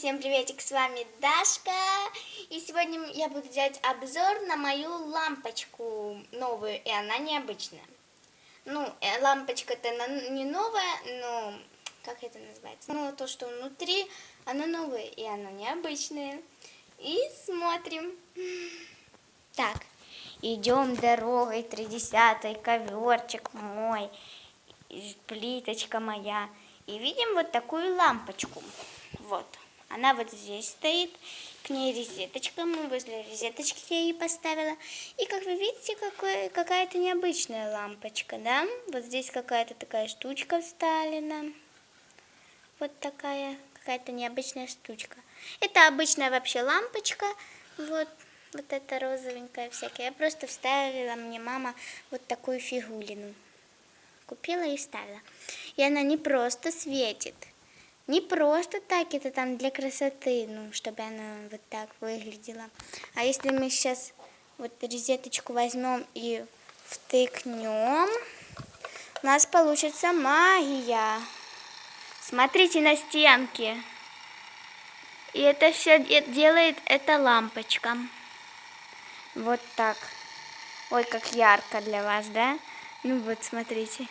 всем приветик, с вами Дашка. И сегодня я буду делать обзор на мою лампочку новую, и она необычная. Ну, э, лампочка-то не новая, но как это называется? Ну, то, что внутри, она новая, и она необычная. И смотрим. Так, идем дорогой тридесятой, коверчик мой, плиточка моя. И видим вот такую лампочку. Она вот здесь стоит. К ней розеточка. Мы возле розеточки я ей поставила. И как вы видите, какая-то необычная лампочка, да? Вот здесь какая-то такая штучка вставлена. Вот такая какая-то необычная штучка. Это обычная вообще лампочка. Вот, вот эта розовенькая всякая. Я просто вставила мне мама вот такую фигулину. Купила и вставила. И она не просто светит. Не просто так это там для красоты, ну, чтобы она вот так выглядела. А если мы сейчас вот розеточку возьмем и втыкнем, у нас получится магия. Смотрите на стенки. И это все делает эта лампочка. Вот так. Ой, как ярко для вас, да? Ну вот, смотрите.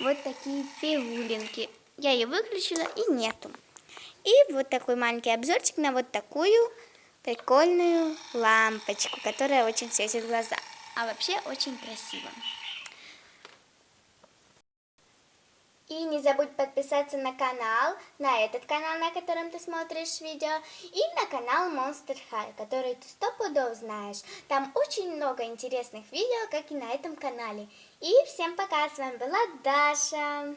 Вот такие фигулинки. Я ее выключила и нету. И вот такой маленький обзорчик на вот такую прикольную лампочку, которая очень светит глаза. А вообще очень красиво. И не забудь подписаться на канал, на этот канал, на котором ты смотришь видео, и на канал Monster High, который ты сто пудов знаешь. Там очень много интересных видео, как и на этом канале. И всем пока, с вами была Даша.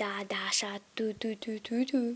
Да, Даша, ту-ту-ту-ту-ту.